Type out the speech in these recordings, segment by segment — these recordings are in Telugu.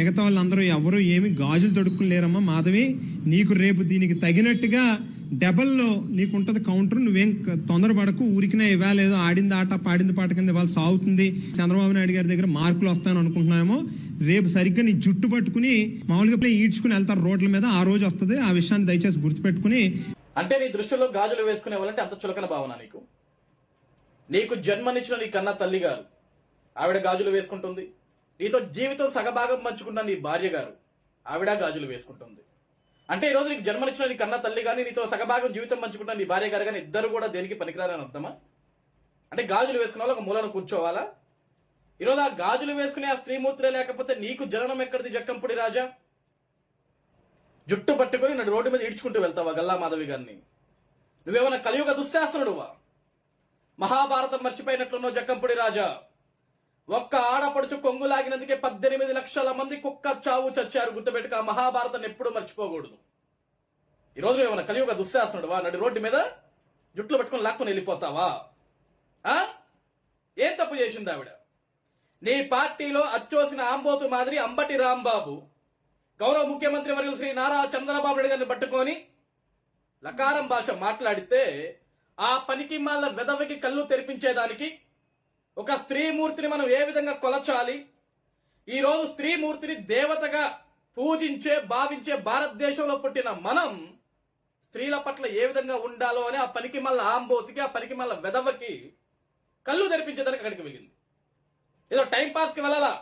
మిగతా వాళ్ళందరూ ఎవరు ఏమి గాజులు తొడుక్కులేరమ్మా మాధవి నీకు రేపు దీనికి తగినట్టుగా డబల్లో నీకు ఉంటుంది కౌంటర్ నువ్వేం తొందరపడకు ఊరికినా ఇవాళ ఆడింది ఆట పాడింది పాట కింద ఇవాళ సాగుతుంది. చంద్రబాబు నాయుడు గారి దగ్గర మార్కులు వస్తాయని అనుకుంటున్నామో రేపు సరిగ్గా నీ జుట్టు పట్టుకుని మామూలుగా ఈడ్చుకుని వెళ్తారు రోడ్ల మీద ఆ రోజు వస్తుంది. ఆ విషయాన్ని దయచేసి గుర్తుపెట్టుకుని అంటే నీ దృష్టిలో గాజులు వేసుకునే వాళ్ళంటే అంత చులకన భావన నీకు? నీకు జన్మనిచ్చిన నీ కన్న తల్లి గారు ఆవిడ గాజులు వేసుకుంటుంది. నీతో జీవితం సగభాగం పంచుకున్న నీ భార్య గారు ఆవిడ గాజులు వేసుకుంటుంది. అంటే ఈ రోజు నీకు జన్మనిచ్చిన నీ కన్న తల్లి కానీ నీతో సగభాగం జీవితం పంచుకున్న నీ భార్య గారు కానీ ఇద్దరు కూడా దేనికి పనికిరారని అర్థమా? అంటే గాజులు వేసుకున్న వాళ్ళు ఒక మూలను కూర్చోవాలా? ఈరోజు ఆ గాజులు వేసుకునే ఆ స్త్రీమూర్తులే లేకపోతే నీకు జననం ఎక్కడిది జక్కంపుడి రాజా? జుట్టు పట్టుకొని నన్ను రోడ్డు మీద ఇడ్చుకుంటూ వెళ్తావా గల్లా మాధవి గారిని? నువ్వేమైనా కలియుగ దుశ్శాసనుడువా? మహాభారతం మర్చిపోయినట్లున్నావు జక్కంపుడి రాజా. ఒక్క ఆడపడుచు కొంగులాగినందుకే పద్దెనిమిది లక్షల మంది కుక్క చావు చచ్చారు. గుర్తుపెట్టుక ఆ ఎప్పుడు మర్చిపోకూడదు. ఈరోజు నువ్వేమైనా కలియుగ దుశ్శాసనుడువా నడి రోడ్డు మీద జుట్లు పెట్టుకుని లాక్కుని వెళ్ళిపోతావా? ఆ? ఏం తప్పు చేసింది ఆవిడ? నీ పార్టీలో అచ్చోసిన ఆంబోతు మాదిరి అంబటి రాంబాబు గౌరవ ముఖ్యమంత్రి వర్యులు శ్రీ నారా చంద్రబాబు నాయుడు గారిని పట్టుకొని లకారం భాష మాట్లాడితే ఆ పనికి మాల వెదవికి కళ్ళు తెరిపించేదానికి ఒక స్త్రీమూర్తిని మనం ఏ విధంగా కొలచాలి? ఈరోజు స్త్రీమూర్తిని దేవతగా పూజించే భావించే భారతదేశంలో పుట్టిన మనం స్త్రీల పట్ల ఏ విధంగా ఉండాలో అని ఆ పనికి మళ్ళీ ఆంబోతికి ఆ పనికి మళ్ళీ వెదవకి కళ్ళు తెరిపించేదానికి అక్కడికి వెళ్ళింది. ఏదో టైం పాస్కి వెళ్ళాలా?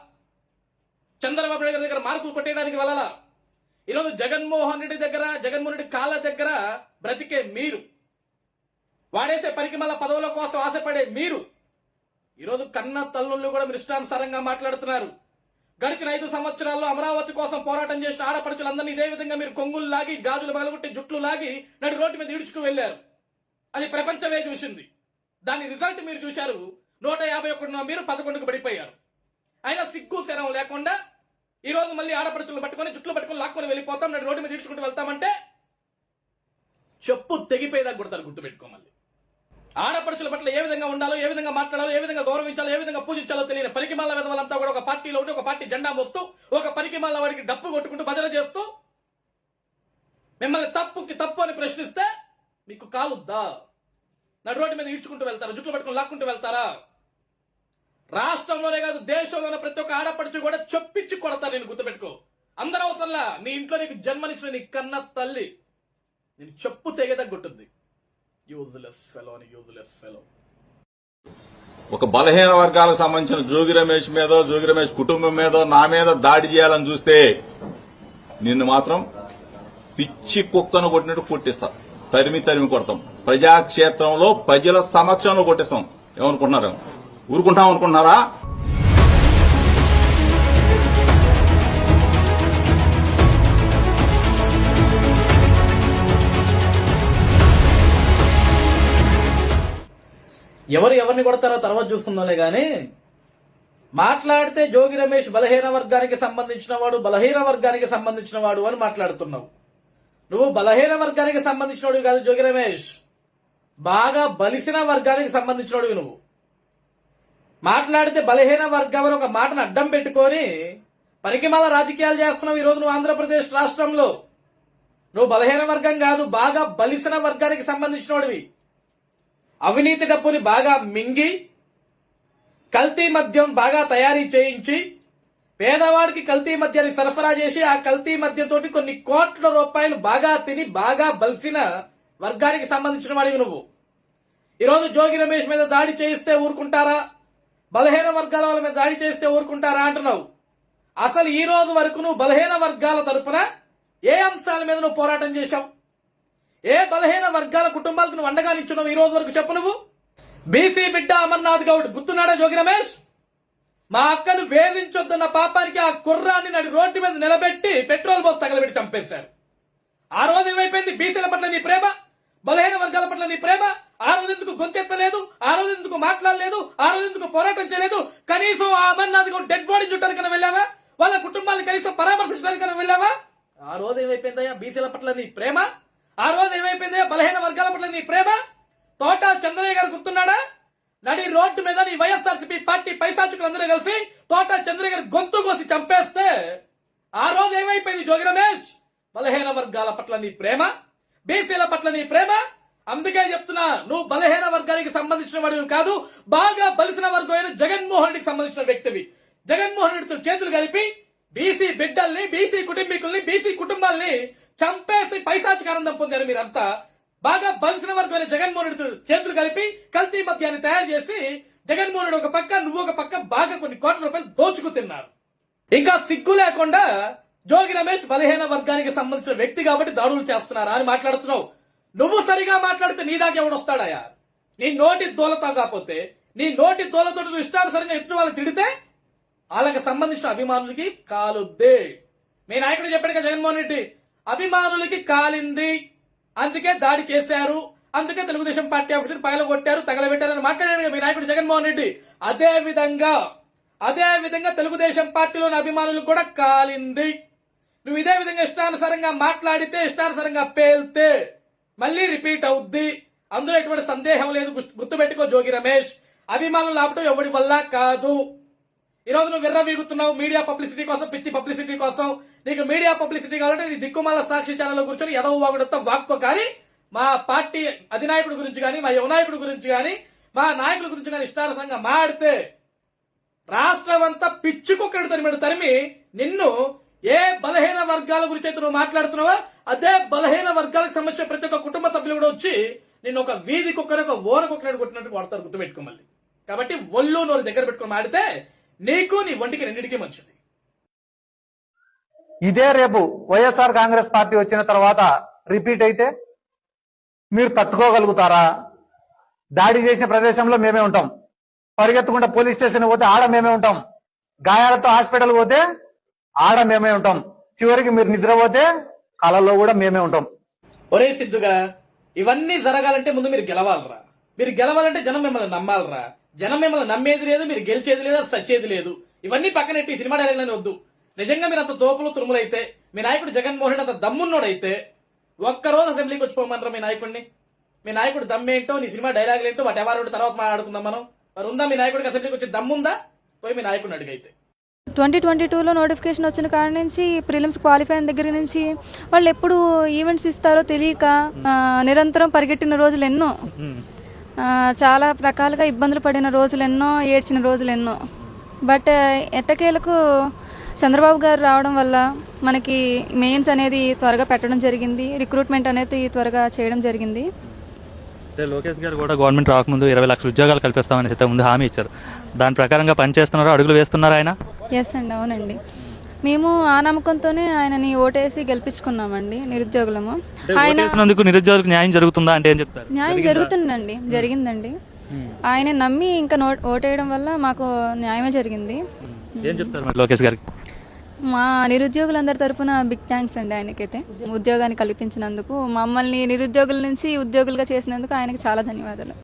చంద్రబాబు నాయుడు దగ్గర మార్కులు కొట్టేయడానికి వెళ్ళాలా? ఈరోజు జగన్మోహన్ రెడ్డి దగ్గర జగన్మోహన్ రెడ్డి కాళ్ళ దగ్గర బ్రతికే మీరు. వాడేసే పనికి మళ్ళా పదవుల కోసం ఆశపడే మీరు ఈరోజు కన్న తల్లుళ్ళు కూడా మీరు ఇష్టానుసారంగా మాట్లాడుతున్నారు. గడిచిన ఐదు సంవత్సరాల్లో అమరావతి కోసం పోరాటం చేసిన ఆడపడుచులందరినీ ఇదే విధంగా మీరు కొంగులు లాగి గాజులు పగలగొట్టి జుట్లు లాగి నడి రోడ్డు మీద ఈడ్చుకు వెళ్ళారు అది ప్రపంచమే చూసింది. దాని రిజల్ట్ మీరు చూశారు. నూట యాభై ఒకటిన మీరు పదకొండుకు పడిపోయారు. అయినా సిగ్గు శరం లేకుండా ఈ రోజు మళ్ళీ ఆడపడుచులు పట్టుకొని జుట్లు పట్టుకొని లాక్కొని వెళ్ళిపోతాం నడి రోడ్డు మీద ఈడ్చుకుంటూ వెళ్తామంటే చెప్పు తెగిపోయేదాకా కొడతారు గుర్తుపెట్టుకో మళ్ళీ. ఆడపడుచుల పట్ల ఏ విధంగా ఉండాలో ఏ విధంగా మాట్లాడాలో ఏ విధంగా గౌరవించాలో ఏ విధంగా పూజించాలో తెలియని పరికిమాల విధవలంతా కూడా ఒక పార్టీలో ఉండి ఒక పార్టీ జెండా మోస్తూ ఒక పనికిమాల వాడికి డప్పు కొట్టుకుంటూ భజన చేస్తూ మిమ్మల్ని తప్పుకి తప్పు అని ప్రశ్నిస్తే మీకు కాలుద్దా? నడు రోడ్డు మీద ఈడ్చుకుంటూ వెళ్తారా? జుట్లు పట్టుకుని లాక్కుంటూ వెళ్తారా? రాష్ట్రంలోనే కాదు దేశంలోనే ప్రతి ఒక్క ఆడపడుచు కూడా చొప్పించి కొడతారు నేను గుర్తుపెట్టుకో. అందరూ అవసరంలా నీ ఇంట్లో నీకు జన్మనిచ్చిన నీ కన్న తల్లి. నేను చెప్పు తెగేదగ్గుంటుంది యూజ్లెస్ ఫెలో అని యూజ్లెస్ ఫెలో ఒక బలహీన వర్గాలకు సంబంధించిన జోగి రమేష్ మీదో జోగి రమేష్ కుటుంబం మీదో నా మీద దాడి చేయాలని చూస్తే నిన్ను మాత్రం పిచ్చి కుక్కను కొట్టినట్టు కొట్టిస్తా. తరిమి తరిమి కొడతాం. ప్రజాక్షేత్రంలో ప్రజల సమక్షంలో కొట్టిస్తాం. ఏమనుకుంటున్నారు ఊరుకుంటాం అనుకుంటున్నారా? ఎవరు ఎవరిని కొడతారో తర్వాత చూసుకుందాంలే కానీ మాట్లాడితే జోగి రమేష్ బలహీన వర్గానికి సంబంధించిన వాడు బలహీన వర్గానికి సంబంధించిన వాడు అని మాట్లాడుతున్నావు. నువ్వు బలహీన వర్గానికి సంబంధించినోడు కాదు జోగి రమేష్. బాగా బలిసిన వర్గానికి సంబంధించినోడు నువ్వు. మాట్లాడితే బలహీన వర్గం అని ఒక మాటను అడ్డం పెట్టుకొని పరికిమాల రాజకీయాలు చేస్తున్నావు ఈరోజు నువ్వు ఆంధ్రప్రదేశ్ రాష్ట్రంలో. నువ్వు బలహీన వర్గం కాదు బాగా బలిసిన వర్గానికి సంబంధించినోడివి. అవినీతి డబ్బుని బాగా మింగి కల్తీ మద్యం బాగా తయారీ చేయించి పేదవాడికి కల్తీ మద్యాన్ని సరఫరా చేసి ఆ కల్తీ మద్యంతోటి కొన్ని కోట్ల రూపాయలు బాగా తిని బాగా బలిసిన వర్గానికి సంబంధించిన వాడివి నువ్వు. ఈరోజు జోగి రమేష్ మీద దాడి చేయిస్తే ఊరుకుంటారా? బలహీన వర్గాల వాళ్ళ మీద దాడి చేస్తే ఊరుకుంటారా అంటున్నావు. అసలు ఈ రోజు వరకు నువ్వు బలహీన వర్గాల తరపున ఏ అంశాల మీద నువ్వు పోరాటం చేశావు? ఏ బలహీన వర్గాల కుటుంబాలకు నువ్వు అండగా నిచ్చున్నావు ఈ రోజు వరకు చెప్పు నువ్వు? బీసీ బిడ్డ అమర్నాథ్ గౌడ్ గుర్తున్నాడా జోగి రమేష్? మా అక్కను వేధించొద్దన్న పాపానికి ఆ కుర్రాన్ని నడి రోడ్డు మీద నిలబెట్టి పెట్రోల్ బోస్ తగలబెట్టి చంపేశారు. ఆ రోజు ఏమైపోయింది? బీసీల పట్ల నీ ప్రేమ? బలహీన వర్గాల పట్ల నీ ప్రేమ? ఆ రోజు ఎందుకు గొంతెత్తలేదు? ఆ రోజు ఎందుకు మాట్లాడలేదు? ఆ రోజు ఎందుకు పోరాటం చేయలేదు? కనీసం ఆ అమర్నాథ్ గౌడ్ డెడ్ బాడీ చుట్టానికైనా వెళ్ళావా? వాళ్ళ కుటుంబాన్ని కనీసం పరామర్శించడానికైనా వెళ్ళావా? ఆ రోజు ఏమైపోయిందయ్యా? బీసీల పట్ల నీ ప్రేమ? కలిసి తోట చంద్రగారి గొంతు కోసి చంపేస్తే ఆ రోజు ఏమైపోయింది జోగి రమేష్? బలహీన వర్గాల పట్ల నీ ప్రేమ బీసీల పట్ల నీ ప్రేమ. అందుకే చెప్తున్నా నువ్వు బలహీన వర్గానికి సంబంధించిన వాడివి కాదు బాగా బలిసిన వర్గం అయిన జగన్మోహన్ రెడ్డికి సంబంధించిన వ్యక్తివి. జగన్మోహన్ రెడ్డితో చేతులు కలిపి బీసీ బిడ్డల్ని బీసీ కుటుంబీకుల్ని బీసీ కుటుంబాల్ని చంపేసి పైశాచికానందం పొందారు మీరంతా. బాగా బలిసిన వర్గం అయిన జగన్మోహన్ రెడ్డితో చేతులు కలిపి కల్తీ మద్యాన్ని తయారు చేసి జగన్మోహన్ రెడ్డి ఒక పక్క నువ్వు ఒక పక్క బాగా కొన్ని కోట్ల రూపాయలు దోచుకు తిన్నారు. ఇంకా సిగ్గు లేకుండా జోగి రమేష్ బలహీన వర్గానికి సంబంధించిన వ్యక్తి కాబట్టి దాడులు చేస్తున్నారా అని మాట్లాడుతున్నావు. నువ్వు సరిగా మాట్లాడితే నీ దాకా ఎవడొస్తాడాయా నీ నోటి దోలతో కాకపోతే నీ నోటి దోలతో నువ్వు ఇష్టానుసరంగా ఎదుటి వాళ్ళు తిడితే వాళ్ళకి సంబంధించిన అభిమానులకి కాలుద్దే. మీ నాయకుడు చెప్పాడు కదా జగన్మోహన్ రెడ్డి అభిమానులకి కాలింది అందుకే దాడి చేశారు అందుకే తెలుగుదేశం పార్టీ ఆఫీసర్ పగల కొట్టారు తగలబెట్టారని మాట్లాడాడు మీ నాయకుడు జగన్మోహన్ రెడ్డి. అదే విధంగా అదే విధంగా తెలుగుదేశం పార్టీలోని అభిమానులు కూడా కాలింది. నువ్వు ఇదే విధంగా ఇష్టానుసారంగా మాట్లాడితే ఇష్టానుసారంగా పేల్తే మళ్ళీ రిపీట్ అవుద్ది. అందులో ఎటువంటి సందేహం లేదు. గుర్తుపెట్టుకో జోగి రమేష్. అభిమానులు ఆపటం ఎవడి వల్ల కాదు. ఈ రోజు నువ్వు విర్రవీగుతున్నావు మీడియా పబ్లిసిటీ కోసం పిచ్చి పబ్లిసిటీ కోసం. నీకు మీడియా పబ్లిసిటీ కావాలంటే నీ దిక్కుమాల సాక్షి ఛానల్లో కూర్చొని ఎదవ వాగుడంతో వాక్కో కానీ మా పార్టీ అధినాయకుడి గురించి కానీ మా యువనాయకుడి గురించి కానీ మా నాయకుల గురించి కానీ ఇష్టానుసంగా మాడితే రాష్ట్రం అంతా పిచ్చి కుక్కడి తరిమి నిన్ను ఏ బలహీన వర్గాల గురించి అయితే నువ్వు మాట్లాడుతున్నావో అదే బలహీన వర్గాలకు సంబంధించిన ప్రతి ఒక్క కుటుంబ సభ్యులు కూడా వచ్చి నిన్ను ఒక వీధి కుక్కని ఒక ఓర కుక్కని కొట్టినట్టు కొడతారు గుర్తుపెట్టుకో మళ్ళీ. కాబట్టి ఒళ్ళు నోరు దగ్గర పెట్టుకొని మాడితే నీకు నీ ఒంటికి రెండింటికి మంచిది. ఇదే రేపు వైఎస్ఆర్ కాంగ్రెస్ పార్టీ వచ్చిన తర్వాత రిపీట్ అయితే మీరు తట్టుకోగలుగుతారా? దాడి చేసిన ప్రదేశంలో మేమే ఉంటాం. పరిగెత్తకుండా పోలీస్ స్టేషన్ పోతే ఆడ మేమే ఉంటాం. గాయాలతో హాస్పిటల్ పోతే ఆడ మేమే ఉంటాం. చివరికి మీరు నిద్రపోతే కళలో కూడా మేమే ఉంటాం. ఒరే సిద్ధుగా ఇవన్నీ జరగాలంటే ముందు మీరు గెలవాలరా. మీరు గెలవాలంటే జనం మిమ్మల్ని నమ్మాలరా. జనం మిమ్మల్ని నమ్మేది లేదు మీరు గెలిచేది లేదు సచ్చేది లేదు. ఇవన్నీ పక్కనెట్టి సినిమా డైలాగ్లని వద్దు. నిజంగా మీరు అంత తోపులు తురుములైతే మీ నాయకుడు జగన్మోహన్ అంత దమ్మున్నోడైతే ఒక్కరోజు అసెంబ్లీకి వచ్చిపోమనరా మీ నాయకుడిని? మీ నాయకుడు దమ్మేంటో నీ సినిమా డైలాగులు ఏంటో వాటి ఎవరు తర్వాత మాట్లాడుకుందాం మనం. మరి ఉందా మీ నాయకుడికి అసెంబ్లీకి వచ్చి దమ్ముందా? పోయి మీ నాయకుడిని అడిగైతే ట్వంటీ ట్వంటీ టూలో నోటిఫికేషన్ వచ్చిన కాడ నుంచి ప్రిలిమ్స్ క్వాలిఫై దగ్గర నుంచి వాళ్ళు ఎప్పుడు ఈవెంట్స్ ఇస్తారో తెలియక నిరంతరం పరిగెట్టిన రోజులు ఎన్నో. చాలా రకాలుగా ఇబ్బందులు పడిన రోజులు ఎన్నో ఏడ్చిన రోజులు ఎన్నో. బట్ ఎట్టకేలకు చంద్రబాబు గారు రావడం వల్ల మనకి మెయిన్స్ అనేది త్వరగా పెట్టడం జరిగింది. రిక్రూట్మెంట్ అనేది త్వరగా చేయడం జరిగింది. లోకేష్ గారు కూడా గవర్నమెంట్ రాకముందు ఇరవై లక్షల ఉద్యోగాలు కల్పిస్తామని అయితే ముందు హామీ ఇచ్చారు. దాని ప్రకారంగా పనిచేస్తున్నారు? అడుగులు వేస్తున్నారు ఆయన? ఎస్ అండి అవునండి. మేము ఆ నమ్మకంతోనే ఆయనని ఓటేసి గెలిపించుకున్నామండి నిరుద్యోగులము. ఆయన నిరుద్యోగులకు న్యాయం జరుగుతుందా అంటే ఏం చెప్తారు? న్యాయం జరుగుతుందండి జరిగిందండి. ఆయన నమ్మి ఇంకా ఓటేయడం వల్ల మాకు న్యాయమే జరిగింది. ఏం చెప్తారు లోకేష్ గారికి? మా నిరుద్యోగులందరి తరఫున బిగ్ థ్యాంక్స్ అండి ఆయనకైతే. ఉద్యోగాన్ని కల్పించినందుకు మమ్మల్ని నిరుద్యోగుల నుంచి ఉద్యోగులుగా చేసినందుకు ఆయనకు చాలా ధన్యవాదాలు.